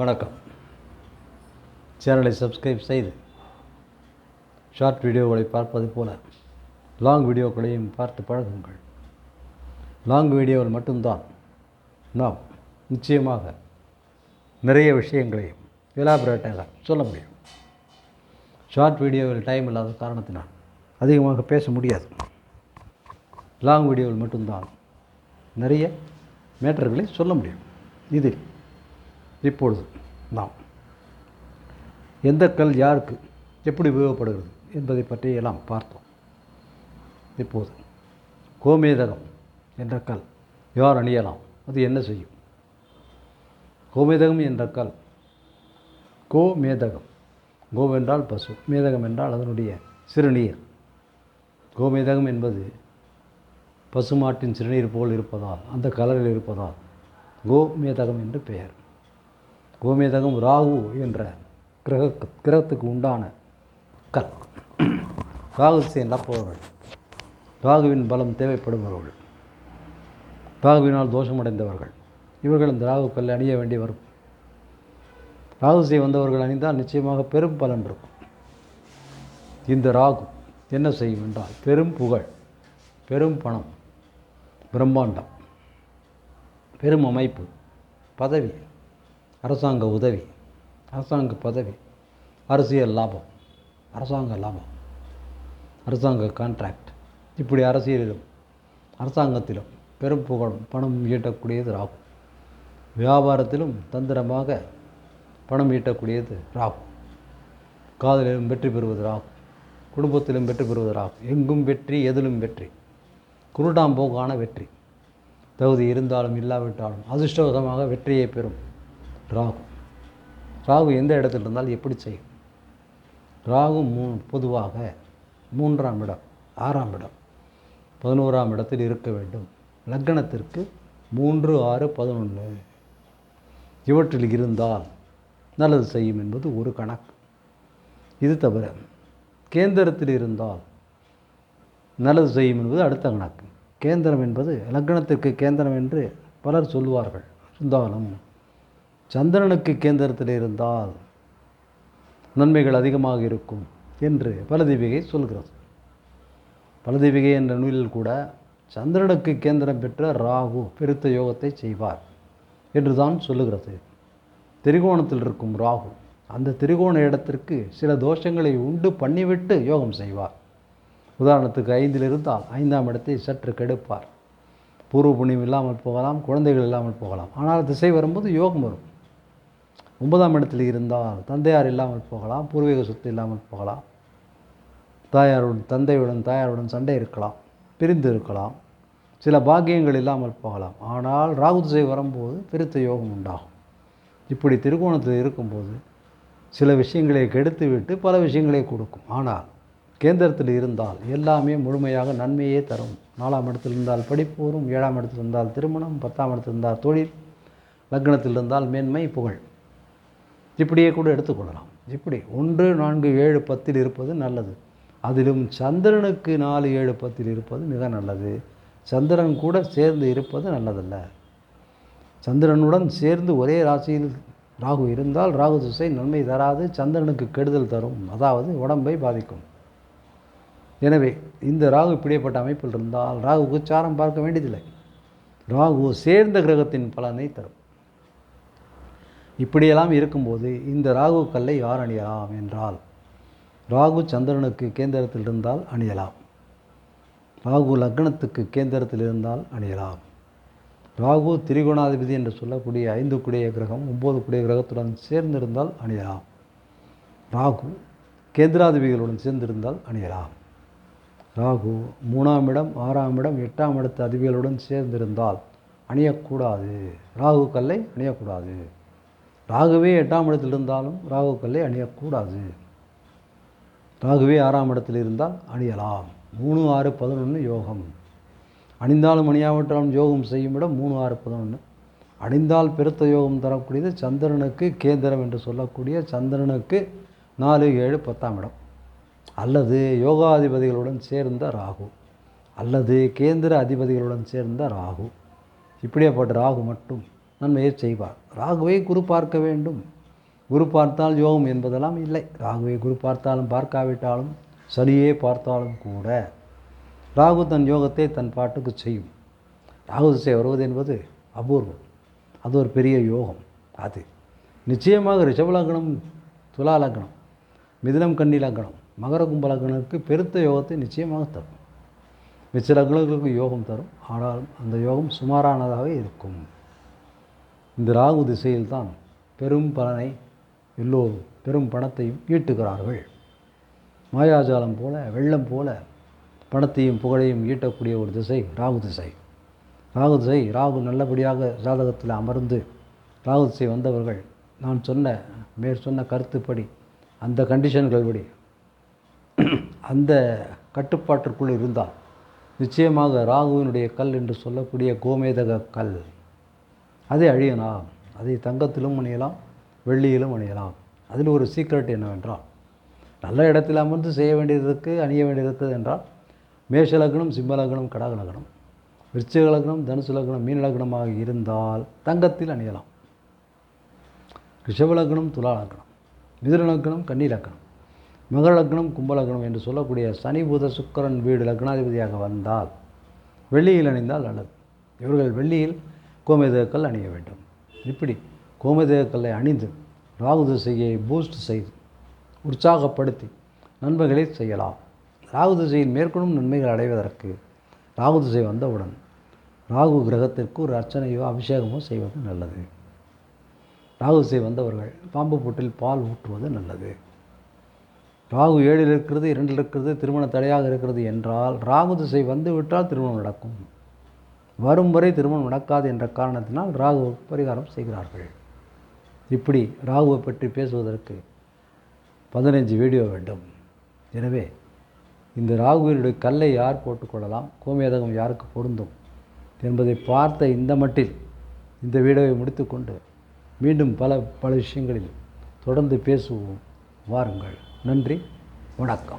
வணக்கம். சேனலை சப்ஸ்கிரைப் செய்து ஷார்ட் வீடியோகளை பார்ப்பது போல லாங் வீடியோக்களையும் பார்த்து பழகுங்கள். லாங் வீடியோவில் மட்டும்தான். நாம் நிச்சயமாக நிறைய விஷயங்களையும் எலாபரேட்டாக சொல்ல முடியும். ஷார்ட் வீடியோவில் டைம் இல்லாத காரணத்தினால் அதிகமாக பேச முடியாது. லாங் வீடியோவில் மட்டும்தான் நிறைய மேட்டர்களை சொல்ல முடியும். இதில் இப்பொழுது நாம். எந்த கல் யாருக்கு எப்படி உபயோகப்படுகிறது என்பதை பற்றி எல்லாம் பார்த்தோம். இப்போது கோமேதகம் என்ற கல் யார் அணியலாம்? அது என்ன செய்யும்? கோமேதகம் என்ற கல் கோமேதகம். கோவென்றால் பசு மேதகம் என்றால் அதனுடைய சிறுநீர். கோமேதகம் என்பது பசுமாட்டின் சிறுநீர் போல் இருப்பதால் அந்த கலரில் இருப்பதால் கோமேதகம் என்று பெயர். கோமேதகம் ராகு என்ற கிரக கிரகத்துக்கு உண்டான கல். ராகு திசை நடப்பவர்கள் ராகுவின் பலம் தேவைப்படுபவர்கள். ராகுவினால் தோஷமடைந்தவர்கள். இவர்கள் இந்த ராகு அணிய வேண்டி வரும். ராகு திசை வந்தவர்கள் அணிந்தால் நிச்சயமாக பெரும் பலன் இருக்கும். இந்த ராகு என்ன செய்யும் என்றால் பெரும் புகழ் பெரும் பணம் பிரம்மாண்டம் பெரும் அமைப்பு பதவி அரசாங்க உதவி அரசாங்க பதவி அரசியல் லாபம் அரசாங்க லாபம் அரசாங்க கான்ட்ராக்ட் இப்படி அரசியலிலும் அரசாங்கத்திலும் பெரும் புகழும் பணம் ஈட்டக்கூடியது ராகு. வியாபாரத்திலும் தந்திரமாக பணம் ஈட்டக்கூடியது ராகு. காதலிலும் வெற்றி பெறுவது ராகு. குடும்பத்திலும் வெற்றி பெறுவது ராகு. எங்கும் வெற்றி எதிலும் வெற்றி. குருடாம்போக்கான வெற்றி. தகுதி இருந்தாலும் இல்லாவிட்டாலும் அதிர்ஷ்டவசமாக வெற்றியை பெறும். ராகு. ராகு எந்த இடத்தில் இருந்தால் எப்படி செய்யும்? ராகு மூ பொதுவாக மூன்றாம் இடம் ஆறாம் இடம். பதினோராம் இடத்தில் இருக்க வேண்டும். லக்கணத்திற்கு மூன்று ஆறு பதினொன்று இவற்றில் இருந்தால் நல்லது செய்யும் என்பது ஒரு கணக்கு. இது தவிர கேந்திரத்தில் இருந்தால் நல்லது செய்யும் என்பது அடுத்த கணக்கு. கேந்திரம் என்பது லக்னத்திற்கு கேந்திரம் என்று பலர் சொல்லுவார்கள். இருந்தாலும் சந்திரனுக்கு கேந்திரத்தில் இருந்தால் நன்மைகள் அதிகமாக இருக்கும் என்று பலதீபிகை சொல்கிறது. பலதீபிகை என்ற நூலில் கூட சந்திரனுக்கு கேந்திரம் பெற்ற ராகு பெருத்த யோகத்தை செய்வார் என்று தான் சொல்லுகிறது. திரிகோணத்தில் இருக்கும் ராகு அந்த திரிகோண இடத்திற்கு சில தோஷங்களை உண்டு பண்ணிவிட்டு யோகம் செய்வார். உதாரணத்துக்கு ஐந்தில் இருந்தால் ஐந்தாம் இடத்தை சற்று கெடுப்பார். பூர்வ புண்ணியம் இல்லாமல் போகலாம் குழந்தைகள் இல்லாமல் போகலாம். ஆனால் திசை வரும்போது யோகம் வரும். ஒன்பதாம் இடத்தில் இருந்தால் தந்தையார் இல்லாமல் போகலாம் பூர்வீக சொத்து இல்லாமல் போகலாம். தாயாருடன் தந்தையுடன் தாயாருடன் சண்டை இருக்கலாம் பிரிந்து இருக்கலாம் சில பாக்கியங்கள் இல்லாமல் போகலாம். ஆனால் ராகு திசை வரும்போது பெருத்த யோகம் உண்டாகும். இப்படி திருகோணத்தில் இருக்கும்போது சில விஷயங்களை கெடுத்து விட்டு பல விஷயங்களை கொடுக்கும். ஆனால் கேந்திரத்தில் இருந்தால் எல்லாமே முழுமையாக நன்மையே தரும். நாலாம் இடத்தில் இருந்தால் படிப்பு வரும் ஏழாம் இடத்தில் இருந்தால் திருமணம் பத்தாம் இடத்தில் இருந்தால் தொழில் லக்னத்தில் இருந்தால் மேன்மை புகழ். இப்படியே கூட எடுத்துக்கொள்ளலாம். இப்படி ஒன்று நான்கு ஏழு பத்தில் இருப்பது நல்லது. அதிலும் சந்திரனுக்கு நாலு ஏழு பத்தில் இருப்பது மிக நல்லது. சந்திரன் கூட சேர்ந்து இருப்பது நல்லதல்ல. சந்திரனுடன் சேர்ந்து ஒரே ராசியில் ராகு இருந்தால் ராகு திசை நன்மை தராது சந்திரனுக்கு கெடுதல் தரும். அதாவது உடம்பை பாதிக்கும். எனவே இந்த ராகு இப்படியப்பட்ட அமைப்பில் இருந்தால் ராகு உச்சாரம் பார்க்க வேண்டியதில்லை. ராகு சேர்ந்த கிரகத்தின் பலனை தரும். இப்படியெல்லாம் இருக்கும்போது இந்த ராகு கல்லை யார் அணியலாம் என்றால் ராகு சந்திரனுக்கு கேந்திரத்தில் இருந்தால் அணியலாம். ராகு லக்னத்துக்கு கேந்திரத்தில் இருந்தால் அணியலாம். ராகு திரிகோணாதிபதி என்று சொல்லக்கூடிய ஐந்து குடிய கிரகம் ஒம்பது குடிய கிரகத்துடன் சேர்ந்திருந்தால் அணியலாம். ராகு கேந்திராதிபதிகளுடன் சேர்ந்திருந்தால் அணியலாம். ராகு மூணாம் இடம் ஆறாம் இடம் எட்டாம் இடத்து அதிபதிகளுடன் சேர்ந்திருந்தால் அணியக்கூடாது. ராகு கல்லை அணியக்கூடாது. ராகுவே எட்டாம் இடத்தில் இருந்தாலும் ராகு கல்லை அணியக்கூடாது. ராகுவே ஆறாம் இடத்தில் இருந்தால் அணியலாம். மூணு ஆறு பதினொன்று யோகம். அணிந்தாலும் அணியாவிட்டாலும் யோகம் செய்யும் இடம் மூணு ஆறு பதினொன்று அணிந்தால் பிறத்த யோகம் தரக்கூடியது சந்திரனுக்கு கேந்திரம் என்று சொல்லக்கூடிய சந்திரனுக்கு நாலு ஏழு பத்தாம் இடம். அல்லது யோகாதிபதிகளுடன் சேர்ந்த ராகு. அல்லது கேந்திர அதிபதிகளுடன் சேர்ந்த ராகு. இப்படியேப்பட்ட ராகு மட்டும். நன்மையை செய்வார். ராகுவை குரு பார்க்க வேண்டும். குரு பார்த்தால் யோகம் என்பதெல்லாம் இல்லை. ராகுவை குரு பார்த்தாலும் பார்க்காவிட்டாலும் சனியே பார்த்தாலும் கூட ராகு தன் யோகத்தை தன் பாட்டுக்கு செய்யும். ராகு திசை வருவது என்பது அபூர்வம். அது ஒரு பெரிய யோகம். அது நிச்சயமாக ரிஷபலக்னம் துலா லக்னம் மிதினம் கன்னி லக்னம் மகர கும்ப பெருத்த யோகத்தை நிச்சயமாக தரும். மிச்ச லக்னங்களுக்கு யோகம் தரும். ஆனால் அந்த யோகம் சுமாரானதாக இருக்கும். இந்த ராகு திசையில்தான் பெரும் பலனை எல்லோரும் பெரும் பணத்தையும் ஈட்டுகிறார்கள். மாயாஜாலம் போல வெள்ளம் போல பணத்தையும் புகழையும் ஈட்டக்கூடிய ஒரு திசை ராகு திசை. ராகு திசை ராகு நல்லபடியாக ஜாதகத்தில் அமர்ந்து ராகு திசை வந்தவர்கள் நான் சொன்ன மேற் சொன்ன கருத்துப்படி அந்த கண்டிஷன்கள் படி அந்த கட்டுப்பாட்டிற்குள் இருந்தால் நிச்சயமாக ராகுவினுடைய கல் என்று சொல்லக்கூடிய கோமேதக கல் அதை அழியலாம் அதை தங்கத்திலும் அணியலாம் வெள்ளியிலும் அணியலாம். அதில் ஒரு சீக்ரெட் என்னவென்றால் நல்ல இடத்தில் அமர்ந்து செய்ய வேண்டியதற்கு அணிய வேண்டியது என்றால் மேஷ லக்னம் சிம்ம லக்னம் கடக லக்னம் விருச்சிக லக்னம் தனுசு லக்னம் மீன லக்னமாக இருந்தால் தங்கத்தில் அணியலாம். ரிஷப லக்னம் துலா லக்னம் மிதுன லக்னம் கன்னி லக்னம் மகர லக்னம் கும்ப லக்னம் என்று சொல்லக்கூடிய சனி புத சுக்கரன் வீடு லக்னாதிபதியாக வந்தால் வெள்ளியில் அணிந்தால் நல்லது. இவர்கள் வெள்ளியில் கோமேதகக்கல் அணிய வேண்டும். இப்படி கோமேதகக்கல்லை அணிந்து ராகு திசையை பூஸ்ட் செய்து உற்சாகப்படுத்தி நன்மைகளை செய்யலாம். ராகு திசையில் மேற்கொள்ளும் நன்மைகள் அடைவதற்கு ராகு திசை வந்தவுடன் ராகு கிரகத்திற்கு ஒரு அர்ச்சனையோ அபிஷேகமோ செய்வது நல்லது. ராகு திசை வந்தவர்கள் பாம்பு புட்டில் பால் ஊற்றுவது நல்லது. ராகு ஏழில் இருக்கிறது இரண்டில் இருக்கிறது திருமண தடையாக இருக்கிறது என்றால் ராகு திசை வந்து விட்டால் திருமணம் நடக்கும். வரும் வரை திருமணம் நடக்காது என்ற காரணத்தினால் ராகு பரிகாரம் செய்கிறார்கள். இப்படி ராகுவை பற்றி பேசுவதற்கு பதினஞ்சு வீடியோ வேண்டும். எனவே இந்த ராகுவினுடைய கல்லை யார் போட்டுக்கொள்ளலாம் கோமேதகம் யாருக்கு பொருந்தும்? என்பதை பார்த்த இந்த மட்டில் இந்த வீடியோவை முடித்துக்கொண்டு மீண்டும் பல பல விஷயங்களில் தொடர்ந்து பேசுவோம். வாருங்கள். நன்றி. வணக்கம்.